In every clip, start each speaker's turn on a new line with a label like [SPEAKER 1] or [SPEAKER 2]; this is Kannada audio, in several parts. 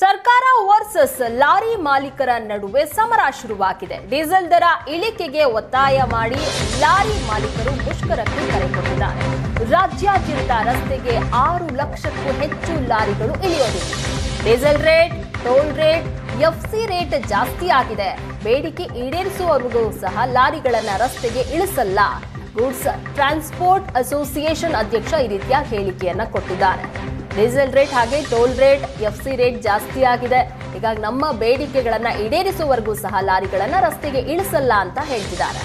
[SPEAKER 1] ಸರ್ಕಾರ ವರ್ಸಸ್ ಲಾರಿ ಮಾಲೀಕರ ನಡುವೆ ಸಮರ ಶುರುವಾಗಿದೆ. ಡೀಸೆಲ್ ದರ ಇಳಿಕೆಗೆ ಒತ್ತಾಯ ಮಾಡಿ ಲಾರಿ ಮಾಲೀಕರು ಮುಷ್ಕರಕ್ಕೆ ಕರೆ ಕೊಟ್ಟಿದ್ದಾರೆ. ರಾಜ್ಯಾದ್ಯಂತ ರಸ್ತೆಗೆ ಆರು ಲಕ್ಷಕ್ಕೂ ಹೆಚ್ಚು ಲಾರಿಗಳು ಇಳಿಯೋದಿಲ್ಲ diesel rate, toll rate, FC rate ಜಾಸ್ತಿ ಆಗಿದೆ. ಬೇಡಿಕೆ ಈಡೇರಿಸುವವರೆಗೂ ಸಹ ಲಾರಿಗಳನ್ನ ರಸ್ತೆಗೆ ಇಳಿಸಲ್ಲ. ಗೂಡ್ಸ್ ಟ್ರಾನ್ಸ್ಪೋರ್ಟ್ ಅಸೋಸಿಯೇಷನ್ ಅಧ್ಯಕ್ಷ ಈ ರೀತಿಯ ಹೇಳಿಕೆಯನ್ನ ಕೊಟ್ಟಿದ್ದಾರೆ. ಡೀಸೆಲ್ ರೇಟ್ ಹಾಗೆ toll rate, F C rate ಜಾಸ್ತಿ ಆಗಿದೆ. ಹೀಗಾಗಿ ನಮ್ಮ ಬೇಡಿಕೆಗಳನ್ನ ಈಡೇರಿಸುವವರೆಗೂ ಸಹ ಲಾರಿಗಳನ್ನ ರಸ್ತೆಗೆ ಇಳಿಸಲ್ಲ ಅಂತ ಹೇಳ್ತಿದ್ದಾರೆ.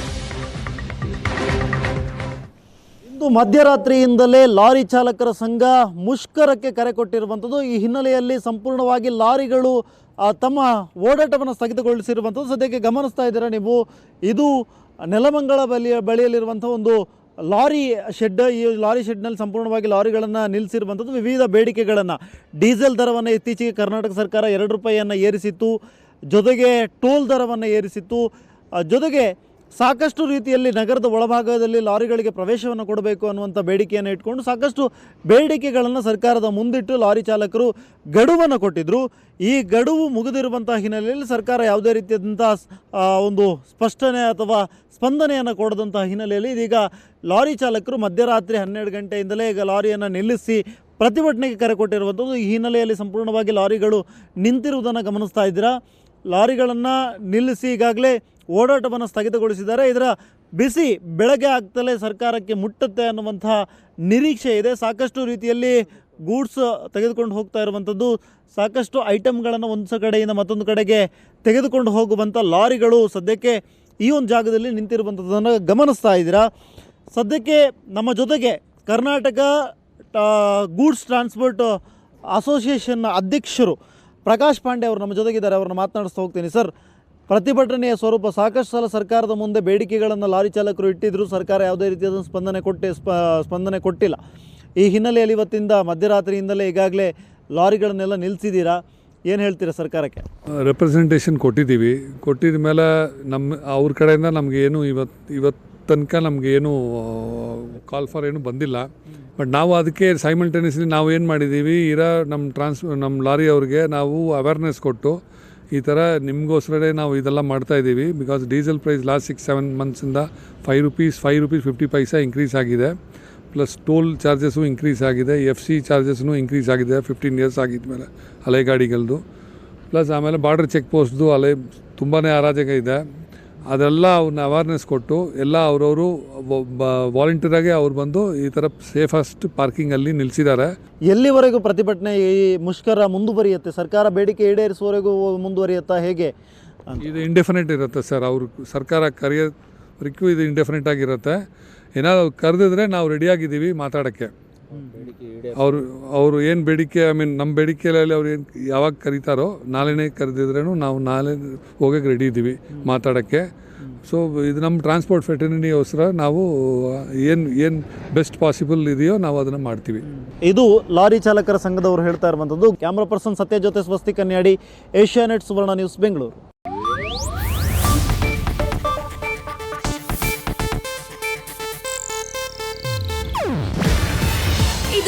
[SPEAKER 2] ಇಂದು ಮಧ್ಯರಾತ್ರಿಯಿಂದಲೇ ಲಾರಿ ಚಾಲಕರ ಸಂಘ ಮುಷ್ಕರಕ್ಕೆ ಕರೆ ಕೊಟ್ಟಿರುವಂಥದ್ದು. ಈ ಹಿನ್ನೆಲೆಯಲ್ಲಿ ಸಂಪೂರ್ಣವಾಗಿ ಲಾರಿಗಳು ತಮ್ಮ ಓಡಾಟವನ್ನು ಸ್ಥಗಿತಗೊಳಿಸಿರುವಂಥದ್ದು. ಸದ್ಯಕ್ಕೆ ಗಮನಿಸ್ತಾ ಇದ್ದೀರಾ ನೀವು? ಇದು ನೆಲಮಂಗಳ ಬಳಿಯ ಬಳಿಯಲ್ಲಿರುವಂಥ ಒಂದು ಲಾರಿ ಶೆಡ್ ಈ ಲಾರಿ ಶೆಡ್ನಲ್ಲಿ ಸಂಪೂರ್ಣವಾಗಿ ಲಾರಿಗಳನ್ನು ನಿಲ್ಲಿಸಿರುವಂಥದ್ದು ವಿವಿಧ ಬೇಡಿಕೆಗಳನ್ನು. ಡೀಸೆಲ್ ದರವನ್ನು ಇತ್ತೀಚೆಗೆ ಕರ್ನಾಟಕ ಸರ್ಕಾರ ಎರಡು ರೂಪಾಯಿಯನ್ನು ಏರಿಸಿತ್ತು. ಜೊತೆಗೆ ಟೋಲ್ ದರವನ್ನು ಏರಿಸಿತ್ತು. ಜೊತೆಗೆ ಸಾಕಷ್ಟು ರೀತಿಯಲ್ಲಿ ನಗರದ ಒಳಭಾಗದಲ್ಲಿ ಲಾರಿಗಳಿಗೆ ಪ್ರವೇಶವನ್ನು ಕೊಡಬೇಕು ಅನ್ನುವಂಥ ಬೇಡಿಕೆಯನ್ನು ಇಟ್ಕೊಂಡು ಸಾಕಷ್ಟು ಬೇಡಿಕೆಗಳನ್ನು ಸರ್ಕಾರದ ಮುಂದಿಟ್ಟು ಲಾರಿ ಚಾಲಕರು ಗಡುವನ್ನು ಕೊಟ್ಟಿದ್ದರು ಈ ಗಡುವು ಮುಗಿದಿರುವಂಥ ಹಿನ್ನೆಲೆಯಲ್ಲಿ ಸರ್ಕಾರ ಯಾವುದೇ ರೀತಿಯಾದಂಥ ಒಂದು ಸ್ಪಷ್ಟನೆ ಅಥವಾ ಸ್ಪಂದನೆಯನ್ನು ಕೊಡದಂತಹ ಹಿನ್ನೆಲೆಯಲ್ಲಿ ಇದೀಗ ಲಾರಿ ಚಾಲಕರು ಮಧ್ಯರಾತ್ರಿ ಹನ್ನೆರಡು ಗಂಟೆಯಿಂದಲೇ ಈಗ ಲಾರಿಯನ್ನು ನಿಲ್ಲಿಸಿ ಪ್ರತಿಭಟನೆಗೆ ಕರೆ ಕೊಟ್ಟಿರುವಂಥದ್ದು. ಈ ಹಿನ್ನೆಲೆಯಲ್ಲಿ ಸಂಪೂರ್ಣವಾಗಿ ಲಾರಿಗಳು ನಿಂತಿರುವುದನ್ನು ಗಮನಿಸ್ತಾ ಇದ್ದೀರಾ? ಲಾರಿಗಳನ್ನು ನಿಲ್ಲಿಸಿ ಈಗಾಗಲೇ ಓಡಾಟವನ್ನು ಸ್ಥಗಿತಗೊಳಿಸಿದ್ದಾರೆ. ಇದರ ಬಿಸಿ ಬೆಳಗ್ಗೆ ಆಗ್ತಲೇ ಸರ್ಕಾರಕ್ಕೆ ಮುಟ್ಟುತ್ತೆ ಅನ್ನುವಂಥ ನಿರೀಕ್ಷೆ ಇದೆ. ಸಾಕಷ್ಟು ರೀತಿಯಲ್ಲಿ ಗೂಡ್ಸ್ ತೆಗೆದುಕೊಂಡು ಹೋಗ್ತಾ ಇರುವಂಥದ್ದು. ಸಾಕಷ್ಟು ಐಟಮ್ಗಳನ್ನು ಒಂದು ಕಡೆಯಿಂದ ಮತ್ತೊಂದು ಕಡೆಗೆ ತೆಗೆದುಕೊಂಡು ಹೋಗುವಂಥ ಲಾರಿಗಳು ಸದ್ಯಕ್ಕೆ ಈ ಒಂದು ಜಾಗದಲ್ಲಿ ನಿಂತಿರುವಂಥದ್ದನ್ನು ಗಮನಿಸ್ತಾ ಇದ್ದೀರಾ? ಸದ್ಯಕ್ಕೆ ನಮ್ಮ ಜೊತೆಗೆ ಕರ್ನಾಟಕ ಗೂಡ್ಸ್ ಟ್ರಾನ್ಸ್ಪೋರ್ಟ್ ಅಸೋಸಿಯೇಷನ್ನ ಅಧ್ಯಕ್ಷರು ಪ್ರಕಾಶ್ ಪಾಂಡೆ ಅವರು ನಮ್ಮ ಜೊತೆಗಿದ್ದಾರೆ, ಅವ್ರನ್ನ ಮಾತನಾಡಿಸ್ತಾ ಹೋಗ್ತೀನಿ. ಸರ್, ಪ್ರತಿಭಟನೆಯ ಸ್ವರೂಪ ಸಾಕಷ್ಟು ಸಲ ಸರ್ಕಾರದ ಮುಂದೆ ಬೇಡಿಕೆಗಳನ್ನು ಲಾರಿ ಚಾಲಕರು ಇಟ್ಟಿದ್ರು, ಸರ್ಕಾರ ಯಾವುದೇ ರೀತಿಯಾದ ಸ್ಪಂದನೆ ಕೊಟ್ಟೆ, ಸ್ಪ, ಸ್ಪಂದನೆ ಕೊಟ್ಟಿಲ್ಲ. ಈ ಹಿನ್ನೆಲೆಯಲ್ಲಿ ಇವತ್ತಿಂದ ಮಧ್ಯರಾತ್ರಿಯಿಂದಲೇ ಈಗಾಗಲೇ ಲಾರಿಗಳನ್ನೆಲ್ಲ ನಿಲ್ಲಿಸಿದ್ದೀರಾ ಏನು ಹೇಳ್ತೀರಾ ಸರ್ಕಾರಕ್ಕೆ?
[SPEAKER 3] ರೆಪ್ರೆಸೆಂಟೇಷನ್ ಕೊಟ್ಟಿದ್ದೀವಿ. ಕೊಟ್ಟಿದ ಮೇಲೆ ನಮ್ಮ, ಅವ್ರ ಕಡೆಯಿಂದ ನಮಗೆ ಏನು ಇವತ್ತು ಇವತ್ತು ತನಕ ನಮಗೆ ಏನು ಕಾಲ್ ಫಾರ್ ಏನು ಬಂದಿಲ್ಲ. ಬಟ್ ನಾವು ಅದಕ್ಕೆ ಸೈಮಲ್ಟೇನಿಯಸ್ಲಿ ನಾವು ಏನು ಮಾಡಿದ್ದೀವಿ ಇರೋ ನಮ್ಮ ಟ್ರಾನ್ಸ್ ನಮ್ಮ ಲಾರಿ ಅವ್ರಿಗೆ ನಾವು ಅವೇರ್ನೆಸ್ ಕೊಟ್ಟು ಈ ಥರ ನಿಮಗೋಸ್ಕರನೇ ನಾವು ಇದೆಲ್ಲ ಮಾಡ್ತಾ ಇದ್ದೀವಿ. Because diesel price last six seven ಮಂತ್ಸಿಂದ five rupees five rupees fifty paisa increase ಆಗಿದೆ. ಪ್ಲಸ್ ಟೋಲ್ ಚಾರ್ಜಸ್ಸು ಇನ್ಕ್ರೀಸ್ ಆಗಿದೆ ಎಫ್ ಸಿ ಚಾರ್ಜಸ್ನು ಇನ್ಕ್ರೀಸ್ ಆಗಿದೆ ಫಿಫ್ಟೀನ್ ಇಯರ್ಸ್ ಆಗಿದ್ಮೇಲೆ ಹಳೆ ಗಾಡಿಗಳದ್ದು ಪ್ಲಸ್ ಆಮೇಲೆ ಬಾರ್ಡರ್ ಚೆಕ್ ಪೋಸ್ಟ್ದು ಅಲೆ ತುಂಬಾ ಅರಾಜಕ ಇದೆ. ಅದೆಲ್ಲ ಅವ್ರನ್ನ ಅವೇರ್ನೆಸ್ ಕೊಟ್ಟು ಎಲ್ಲ ಅವರವರು ವಾಲಂಟಿಯರಾಗಿ ಅವ್ರು ಬಂದು ಈ ಥರ ಸೇಫೆಸ್ಟ್ ಪಾರ್ಕಿಂಗಲ್ಲಿ ನಿಲ್ಲಿಸಿದ್ದಾರೆ
[SPEAKER 2] ಎಲ್ಲಿವರೆಗೂ ಪ್ರತಿಭಟನೆ ಈ ಮುಷ್ಕರ ಮುಂದುವರಿಯುತ್ತೆ? ಸರ್ಕಾರ ಬೇಡಿಕೆ ಈಡೇರಿಸುವವರೆಗೂ ಮುಂದುವರಿಯುತ್ತಾ ಹೇಗೆ?
[SPEAKER 3] ಇದು ಇಂಡೆಫಿನೆಟ್ ಇರುತ್ತೆ ಸರ್ ಅವರು ಸರ್ಕಾರ ಕರೆಯೋವರೆಗೂ ಇದು ಇಂಡೆಫಿನೆಟ್ ಆಗಿರುತ್ತೆ. ಏನಾದ್ರು ಕರೆದಿದ್ರೆ ನಾವು ರೆಡಿಯಾಗಿದ್ದೀವಿ ಮಾತಾಡೋಕ್ಕೆ. ಅವರು ಅವರು ಏನು ಬೇಡಿಕೆ ಐ ಮೀನ್ ನಮ್ಮ ಬೇಡಿಕೆಯಲ್ಲಿ ಅವ್ರು ಏನು ಯಾವಾಗ ಕರೀತಾರೋ ನಾಳೆನೇ ಕರೆದಿದ್ರೂ ನಾವು ನಾಳೆ ಹೋಗೋಕ್ಕೆ ರೆಡಿ ಇದ್ದೀವಿ ಮಾತಾಡೋಕ್ಕೆ. ಸೊ ಇದು ನಮ್ಮ ಟ್ರಾನ್ಸ್ಪೋರ್ಟ್ ಫೆಟರ್ನಿಟಿಗೋಸ್ಕರ ನಾವು ಏನು ಏನು ಬೆಸ್ಟ್ ಪಾಸಿಬಲ್ ಇದೆಯೋ ನಾವು ಅದನ್ನು ಮಾಡ್ತೀವಿ.
[SPEAKER 2] ಇದು ಲಾರಿ ಚಾಲಕರ ಸಂಘದವರು ಹೇಳ್ತಾ ಇರುವಂಥದ್ದು. ಕ್ಯಾಮ್ರಾ ಪರ್ಸನ್ ಸತ್ಯ ಜೊತೆ Swasti Kanyadi Asianet Suvarna news Bengaluru